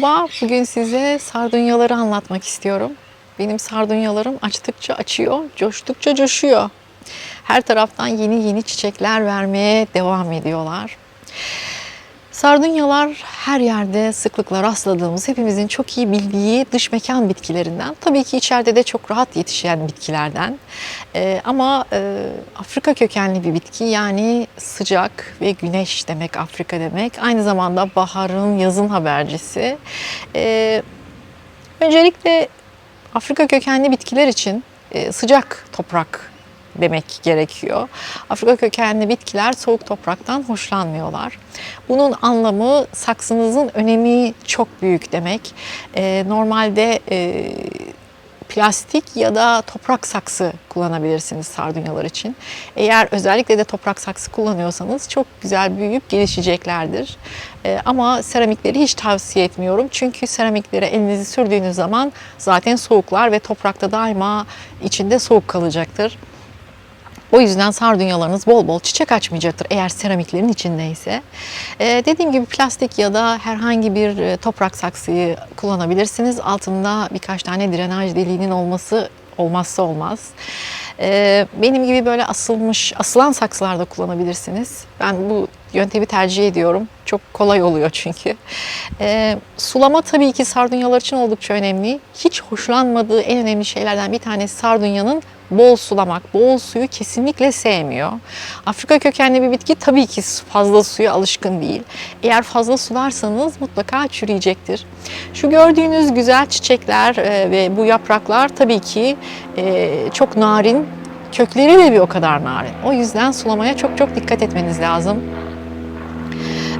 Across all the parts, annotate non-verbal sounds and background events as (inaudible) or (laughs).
Merhaba, bugün size sardunyaları anlatmak istiyorum. Benim sardunyalarım açtıkça açıyor, coştukça coşuyor. Her taraftan yeni yeni çiçekler vermeye devam ediyorlar. Sardunyalar her yerde sıklıkla rastladığımız, hepimizin çok iyi bildiği dış mekan bitkilerinden. Tabii ki içeride de çok rahat yetişen bitkilerden. Ee, ama e, Afrika kökenli bir bitki yani sıcak ve güneş demek Afrika demek. Aynı zamanda baharın, yazın habercisi. Ee, öncelikle Afrika kökenli bitkiler için e, sıcak toprak demek gerekiyor. Afrika kökenli bitkiler soğuk topraktan hoşlanmıyorlar. Bunun anlamı saksınızın önemi çok büyük demek. Ee, normalde e, plastik ya da toprak saksı kullanabilirsiniz sardunyalar için. Eğer özellikle de toprak saksı kullanıyorsanız çok güzel büyüyüp gelişeceklerdir. Ee, ama seramikleri hiç tavsiye etmiyorum. Çünkü seramiklere elinizi sürdüğünüz zaman zaten soğuklar ve toprakta daima içinde soğuk kalacaktır. O yüzden sardunyalarınız bol bol çiçek açmayacaktır eğer seramiklerin içindeyse. Ee, dediğim gibi plastik ya da herhangi bir e, toprak saksıyı kullanabilirsiniz. Altında birkaç tane drenaj deliğinin olması olmazsa olmaz. Ee, benim gibi böyle asılmış, asılan saksılarda kullanabilirsiniz. Ben bu yöntemi tercih ediyorum. Çok kolay oluyor çünkü. Ee, sulama tabii ki sardunyalar için oldukça önemli. Hiç hoşlanmadığı en önemli şeylerden bir tanesi sardunyanın bol sulamak. Bol suyu kesinlikle sevmiyor. Afrika kökenli bir bitki tabii ki fazla suya alışkın değil. Eğer fazla sularsanız mutlaka çürüyecektir. Şu gördüğünüz güzel çiçekler e, ve bu yapraklar tabii ki e, çok narin. Kökleri de bir o kadar narin. O yüzden sulamaya çok çok dikkat etmeniz lazım.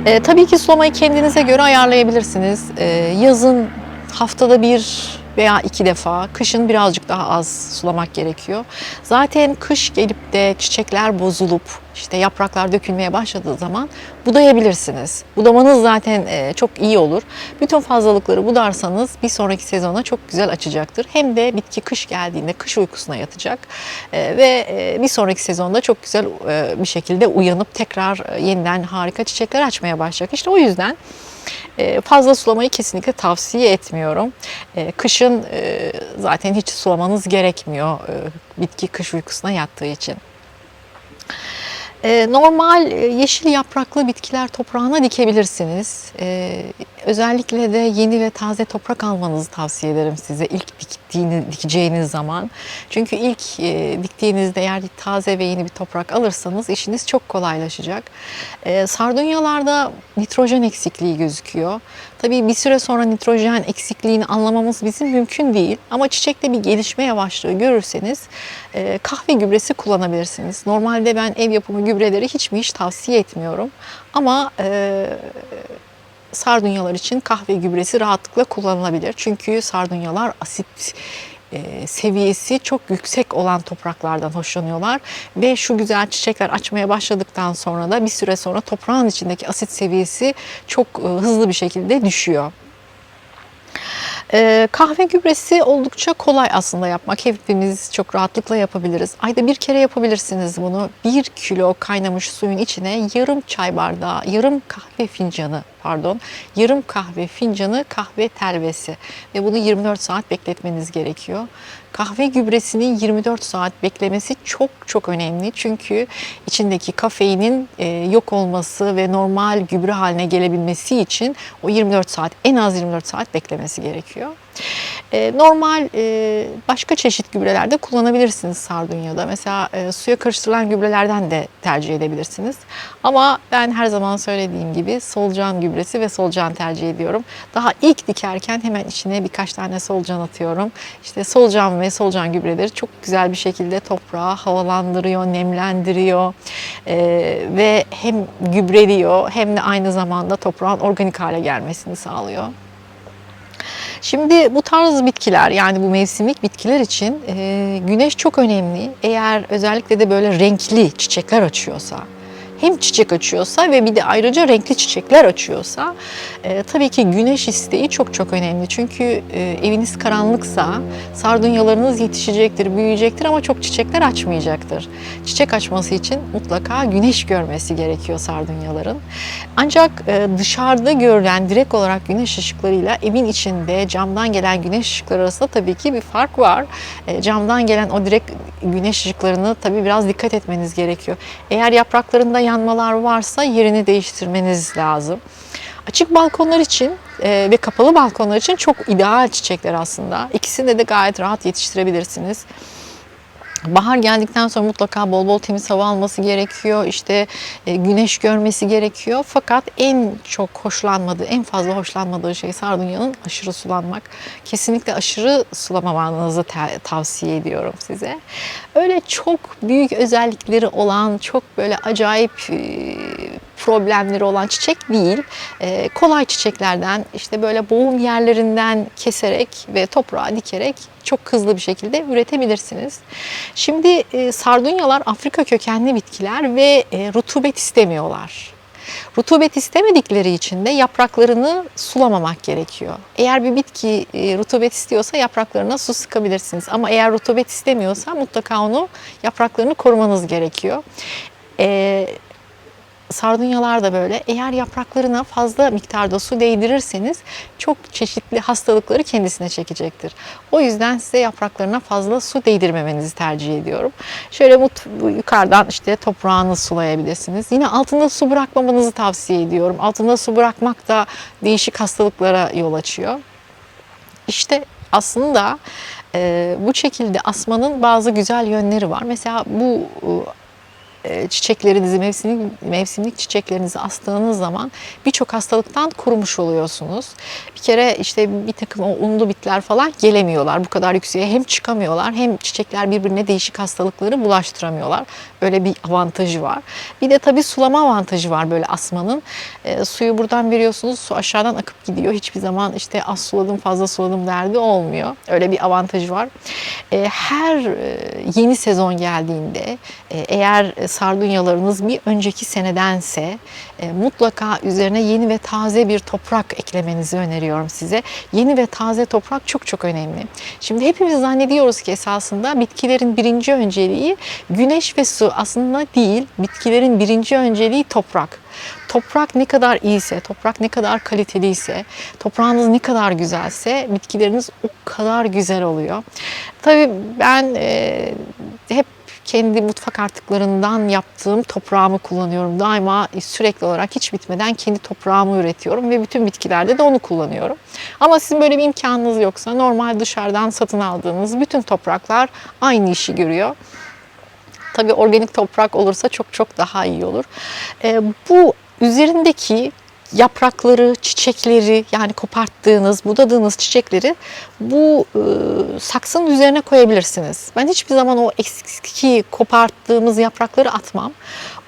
E, tabii ki sulamayı kendinize göre ayarlayabilirsiniz. E, yazın haftada bir veya iki defa, kışın birazcık daha az sulamak gerekiyor. Zaten kış gelip de çiçekler bozulup işte yapraklar dökülmeye başladığı zaman budayabilirsiniz. Budamanız zaten e, çok iyi olur. Bütün fazlalıkları budarsanız bir sonraki sezona çok güzel açacaktır. Hem de bitki kış geldiğinde kış uykusuna yatacak E, ve e, bir sonraki sezonda çok güzel bir şekilde uyanıp tekrar yeniden harika çiçekler açmaya başlayacak. İşte o yüzden fazla sulamayı kesinlikle tavsiye etmiyorum. E, Kışın e, zaten hiç sulamanız gerekmiyor e, bitki kış uykusuna yattığı için. E, Normal e, yeşil yapraklı bitkiler toprağına dikebilirsiniz. Özellikle de yeni ve taze toprak almanızı tavsiye ederim size ilk diktiğiniz, dikeceğiniz zaman. Çünkü ilk e, diktiğinizde eğer taze ve yeni bir toprak alırsanız işiniz çok kolaylaşacak. E, sardunyalarda nitrojen eksikliği gözüküyor. Tabii bir süre sonra nitrojen eksikliğini anlamamız bizim mümkün değil. Ama çiçekte bir gelişme yavaşlığı görürseniz e, kahve gübresi kullanabilirsiniz. Normalde ben ev yapımı gübreleri hiç mi hiç tavsiye etmiyorum. Ama e, sardunyalar için kahve gübresi rahatlıkla kullanılabilir. Çünkü sardunyalar asit e, seviyesi çok yüksek olan topraklardan hoşlanıyorlar ve şu güzel çiçekler açmaya başladıktan sonra da bir süre sonra toprağın içindeki asit seviyesi çok e, hızlı bir şekilde düşüyor. Ee, kahve gübresi oldukça kolay aslında yapmak. Hepimiz çok rahatlıkla yapabiliriz. Ayda bir kere yapabilirsiniz bunu. Bir kilo kaynamış suyun içine yarım çay bardağı, yarım kahve fincanı pardon, yarım kahve fincanı kahve telvesi ve bunu 24 saat bekletmeniz gerekiyor. Kahve gübresinin 24 saat beklemesi çok çok önemli. Çünkü içindeki kafeinin e, yok olması ve normal gübre haline gelebilmesi için o 24 saat en az 24 saat beklemesi gerekiyor. E, normal e, başka çeşit gübrelerde kullanabilirsiniz sardunyada. Mesela suya karıştırılan gübrelerden de tercih edebilirsiniz. Ama ben her zaman söylediğim gibi solucan gübresi ve solucan tercih ediyorum. Daha ilk dikerken hemen içine birkaç tane solucan atıyorum. İşte solucan ve solucan gübreleri çok güzel bir şekilde toprağı havalandırıyor, nemlendiriyor e, ve hem gübreliyor hem de aynı zamanda toprağın organik hale gelmesini sağlıyor. Şimdi bu tarz bitkiler yani bu mevsimlik bitkiler için e, güneş çok önemli. Eğer özellikle de böyle renkli çiçekler açıyorsa hem çiçek açıyorsa ve bir de ayrıca renkli çiçekler açıyorsa e, tabii ki güneş isteği çok çok önemli. Çünkü e, eviniz karanlıksa sardunyalarınız yetişecektir, büyüyecektir ama çok çiçekler açmayacaktır. Çiçek açması için mutlaka güneş görmesi gerekiyor sardunyaların. Ancak e, dışarıda görülen direkt olarak güneş ışıklarıyla evin içinde camdan gelen güneş ışıkları arasında tabii ki bir fark var. E, camdan gelen o direkt güneş ışıklarını tabii biraz dikkat etmeniz gerekiyor. Eğer yapraklarında yanmalar varsa yerini değiştirmeniz lazım. Açık balkonlar için e, ve kapalı balkonlar için çok ideal çiçekler aslında. İkisini de gayet rahat yetiştirebilirsiniz. Bahar geldikten sonra mutlaka bol bol temiz hava alması gerekiyor. İşte e, güneş görmesi gerekiyor. Fakat en çok hoşlanmadığı, en fazla hoşlanmadığı şey sardunyanın aşırı sulanmak. Kesinlikle aşırı sulamamanızı tavsiye ediyorum size. Öyle çok büyük özellikleri olan, çok böyle acayip e, problemleri olan çiçek değil. E, kolay çiçeklerden işte böyle boğum yerlerinden keserek ve toprağa dikerek çok hızlı bir şekilde üretebilirsiniz. Şimdi e, sardunyalar Afrika kökenli bitkiler ve e, rutubet istemiyorlar. Rutubet istemedikleri için de yapraklarını sulamamak gerekiyor. Eğer bir bitki e, rutubet istiyorsa yapraklarına su sıkabilirsiniz. Ama eğer rutubet istemiyorsa mutlaka onu yapraklarını korumanız gerekiyor. E, Sardunyalar da böyle. Eğer yapraklarına fazla miktarda su değdirirseniz çok çeşitli hastalıkları kendisine çekecektir. O yüzden size yapraklarına fazla su değdirmemenizi tercih ediyorum. Şöyle yukarıdan işte toprağını sulayabilirsiniz. Yine altında su bırakmamanızı tavsiye ediyorum. Altında su bırakmak da değişik hastalıklara yol açıyor. İşte aslında e, bu şekilde asmanın bazı güzel yönleri var. Mesela bu e, çiçeklerinizi, mevsimlik, mevsimlik çiçeklerinizi astığınız zaman birçok hastalıktan kurumuş oluyorsunuz. Bir kere işte bir takım o unlu bitler falan gelemiyorlar. Bu kadar yükseğe hem çıkamıyorlar hem çiçekler birbirine değişik hastalıkları bulaştıramıyorlar. Öyle bir avantajı var. Bir de tabii sulama avantajı var böyle asmanın. E, suyu buradan veriyorsunuz, su aşağıdan akıp gidiyor. Hiçbir zaman işte az suladım, fazla suladım derdi olmuyor. Öyle bir avantajı var. E, her e, yeni sezon geldiğinde e, eğer sardunyalarınız bir önceki senedense e, mutlaka üzerine yeni ve taze bir toprak eklemenizi öneriyorum size. Yeni ve taze toprak çok çok önemli. Şimdi hepimiz zannediyoruz ki esasında bitkilerin birinci önceliği güneş ve su aslında değil. Bitkilerin birinci önceliği toprak. Toprak ne kadar iyiyse, toprak ne kadar kaliteliyse, toprağınız ne kadar güzelse bitkileriniz o kadar güzel oluyor. Tabii ben e, hep kendi mutfak artıklarından yaptığım toprağımı kullanıyorum. Daima sürekli olarak hiç bitmeden kendi toprağımı üretiyorum ve bütün bitkilerde de onu kullanıyorum. Ama sizin böyle bir imkanınız yoksa normal dışarıdan satın aldığınız bütün topraklar aynı işi görüyor. Tabii organik toprak olursa çok çok daha iyi olur. E, bu üzerindeki yaprakları, çiçekleri yani koparttığınız, budadığınız çiçekleri bu e, saksının üzerine koyabilirsiniz. Ben hiçbir zaman o eski koparttığımız yaprakları atmam.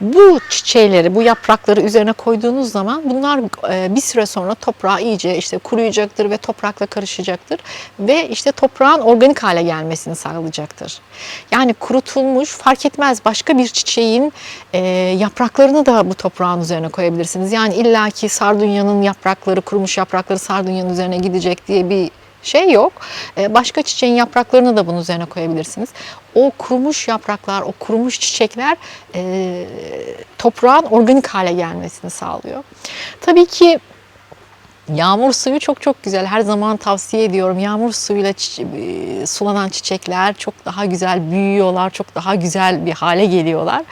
Bu çiçeğleri, bu yaprakları üzerine koyduğunuz zaman bunlar e, bir süre sonra toprağa iyice işte kuruyacaktır ve toprakla karışacaktır ve işte toprağın organik hale gelmesini sağlayacaktır. Yani kurutulmuş fark etmez başka bir çiçeğin e, yapraklarını da bu toprağın üzerine koyabilirsiniz. Yani illaki sardunyanın yaprakları, kurumuş yaprakları sardunyanın üzerine gidecek diye bir şey yok. Ee, başka çiçeğin yapraklarını da bunun üzerine koyabilirsiniz. O kurumuş yapraklar, o kurumuş çiçekler e, toprağın organik hale gelmesini sağlıyor. Tabii ki Yağmur suyu çok çok güzel. Her zaman tavsiye ediyorum. Yağmur suyuyla çi- sulanan çiçekler çok daha güzel büyüyorlar. Çok daha güzel bir hale geliyorlar.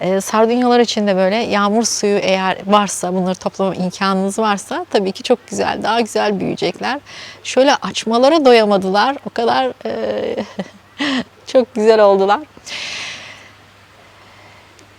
Ee, sardunyalar için de böyle yağmur suyu eğer varsa, bunları toplama imkanınız varsa tabii ki çok güzel, daha güzel büyüyecekler. Şöyle açmalara doyamadılar. O kadar e, (laughs) çok güzel oldular.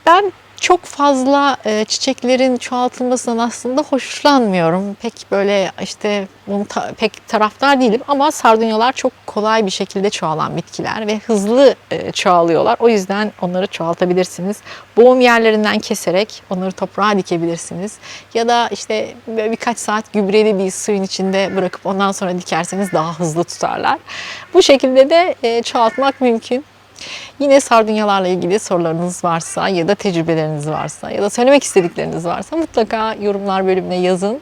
Ben çok fazla e, çiçeklerin çoğaltılmasından aslında hoşlanmıyorum. Pek böyle işte bunu ta- pek taraftar değilim ama sardunyalar çok kolay bir şekilde çoğalan bitkiler ve hızlı e, çoğalıyorlar. O yüzden onları çoğaltabilirsiniz. Boğum yerlerinden keserek onları toprağa dikebilirsiniz. Ya da işte birkaç saat gübreli bir suyun içinde bırakıp ondan sonra dikerseniz daha hızlı tutarlar. Bu şekilde de e, çoğaltmak mümkün. Yine sardunyalarla ilgili sorularınız varsa ya da tecrübeleriniz varsa ya da söylemek istedikleriniz varsa mutlaka yorumlar bölümüne yazın.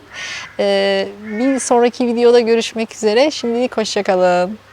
Ee, bir sonraki videoda görüşmek üzere. Şimdilik hoşçakalın.